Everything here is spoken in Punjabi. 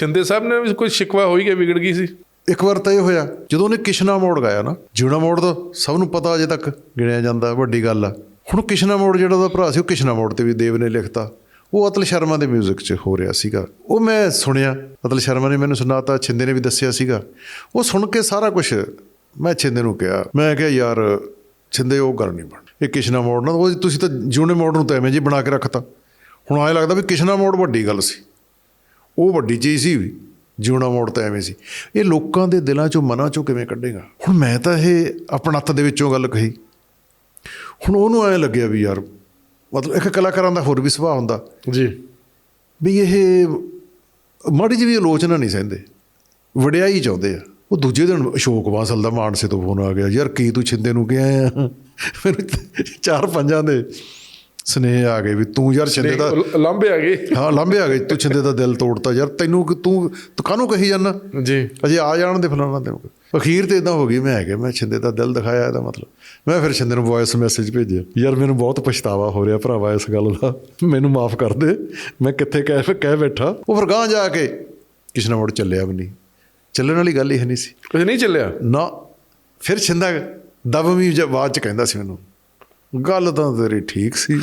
ਛਿੰਦੇ ਸਾਹਿਬ ਨੇ ਵੀ ਕੋਈ ਸ਼ਿਕਵਾ ਹੋਈ ਕਿ ਵਿਗੜ ਗਈ ਸੀ? ਇੱਕ ਵਾਰ ਤਾਂ ਇਹ ਹੋਇਆ, ਜਦੋਂ ਉਹਨੇ ਕਿਸ਼ਨਾ ਮੋੜ ਗਾਇਆ ਨਾ ਜਿਉਣਾ ਮੋੜ ਦਾ ਸਭ ਨੂੰ ਪਤਾ ਅਜੇ ਤੱਕ ਗਿਣਿਆ ਜਾਂਦਾ, ਵੱਡੀ ਗੱਲ ਆ। ਹੁਣ ਕਿਸ਼ਨਾ ਮੋੜ ਜਿਹੜਾ ਉਹਦਾ ਭਰਾ ਸੀ, ਉਹ ਕਿਸ਼ਨਾ ਮੋੜ ਤੇ ਵੀ ਦੇਵ ਨੇ ਲਿਖਤਾ। ਉਹ ਅਤਲ ਸ਼ਰਮਾ ਦੇ 뮤직 'ਚ ਹੋ ਰਿਹਾ ਸੀਗਾ। ਉਹ ਮੈਂ ਸੁਣਿਆ, ਅਤਲ ਸ਼ਰਮਾ ਨੇ ਮੈਨੂੰ ਸੁਣਾਤਾ, ਛਿੰਦੇ ਨੇ ਵੀ ਦੱਸਿਆ ਸੀਗਾ। ਉਹ ਸੁਣ ਕੇ ਸਾਰਾ ਕੁਝ ਮੈਂ ਛਿੰਦੇ ਨੂੰ ਕਿਹਾ। ਮੈਂ ਕਿਹਾ, ਯਾਰ, ਛਿੰਦੇ, ਉਹ ਗੱਲ ਨਹੀਂ ਬਣ ਇਹ ਕਿਸ਼ਨਾ ਮੋੜ ਨਾਲ ਉਹ ਤੁਸੀਂ ਤਾਂ ਜਿਉਣੇ ਮੋੜ ਨੂੰ ਤਾਂ ਐਵੇਂ ਜੀ ਬਣਾ ਕੇ ਰੱਖਤਾ। ਹੁਣ ਐਂ ਲੱਗਦਾ ਵੀ ਕਿਸ਼ਨਾ ਮੋੜ ਵੱਡੀ ਗੱਲ ਸੀ। ਉਹ ਵੱਡੀ ਚੀਜ਼ ਸੀ ਜਿਉਣਾ ਮੋੜ ਤਾਂ ਐਵੇਂ ਸੀ। ਇਹ ਲੋਕਾਂ ਦੇ ਦਿਲਾਂ ਚੋਂ ਮਨਾਂ ਚੋਂ ਕਿਵੇਂ ਕੱਢੇਗਾ? ਹੁਣ ਮੈਂ ਤਾਂ ਇਹ ਆਪਣੱਤ ਦੇ ਵਿੱਚੋਂ ਗੱਲ ਕਹੀ। ਹੁਣ ਉਹਨੂੰ ਐਂ ਲੱਗਿਆ ਵੀ ਯਾਰ ਮਤਲਬ ਇੱਕ ਕਲਾਕਾਰਾਂ ਦਾ ਹੋਰ ਵੀ ਸੁਭਾਅ ਹੁੰਦਾ। ਜੀ। ਵੀ ਇਹ ਮਾੜੀ ਜਿਹੀ ਆਲੋਚਨਾ ਨਹੀਂ ਸਹਿੰਦੇ। ਵਡਿਆਈ ਚਾਹੁੰਦੇ ਆ। ਉਹ ਦੂਜੇ ਦਿਨ ਅਸ਼ੋਕ ਬਾਸਲ ਦਾ ਮਾਨਸੇ ਤੋਂ ਫੋਨ ਆ ਗਿਆ ਯਾਰ ਕੀ ਤੂੰ ਛਿੰਦੇ ਨੂੰ ਕਿਹਾ ਆ? ਮੈਨੂੰ ਚਾਰ ਪੰਜਾਂ ਦੇ ਸਨੇਹ ਆ ਗਏ ਵੀ ਤੂੰ ਯਾਰ ਛਿੰਦੇ ਦਾ ਲਾਂਬੇ ਆ ਗਏ। ਹਾਂ ਲਾਂਬੇ ਆ ਗਏ ਤੂੰ ਛਿੰਦੇ ਦਾ ਦਿਲ ਤੋੜਤਾ ਯਾਰ ਤੈਨੂੰ ਕਿ- ਤੂੰ ਤੂੰ ਕਾਹਨੂੰ ਕਹੀ ਜਾਂਦਾ? ਜੀ। ਅਜੇ ਆ ਜਾਣ ਦੇ ਫਲਾਣਾ ਤੈਨੂੰ ਅਖੀਰ ਤੇ ਇਦਾਂ ਹੋ ਗਈ ਮੈਂ ਹੈਗਾ ਮੈਂ ਛਿੰਦੇ ਦਾ ਦਿਲ ਦਿਖਾਇਆ ਇਹਦਾ ਮਤਲਬ। ਮੈਂ ਫਿਰ ਛਿੰਦੇ ਨੂੰ ਵੌਇਸ ਮੈਸੇਜ ਭੇਜਿਆ ਯਾਰ ਮੈਨੂੰ ਬਹੁਤ ਪਛਤਾਵਾ ਹੋ ਰਿਹਾ ਭਰਾਵਾ ਇਸ ਗੱਲ ਦਾ ਮੈਨੂੰ ਮਾਫ ਕਰ ਦੇ ਮੈਂ ਕਿੱਥੇ ਕਹਿ ਕਹਿ ਬੈਠਾ। ਉਹ ਫਿਰ ਗਾਂ ਜਾ ਕੇ ਕਿਸ਼ਨਾ ਮੋੜ ਚੱਲਿਆ ਵੀ ਨਹੀਂ। ਚੱਲਣ ਵਾਲੀ ਗੱਲ ਹੀ ਨਹੀਂ ਸੀ। ਕੁਝ ਨਹੀਂ ਚੱਲਿਆ? ਨਾ ਫਿਰ ਛਿੰਦਾ ਦਬਵੀਂ ਆਵਾਜ਼ ਚ ਕਹਿੰਦਾ ਸੀ ਮੈਨੂੰ। ਗੱਲ ਤਾਂ ਤੇਰੀ ਠੀਕ ਸੀ।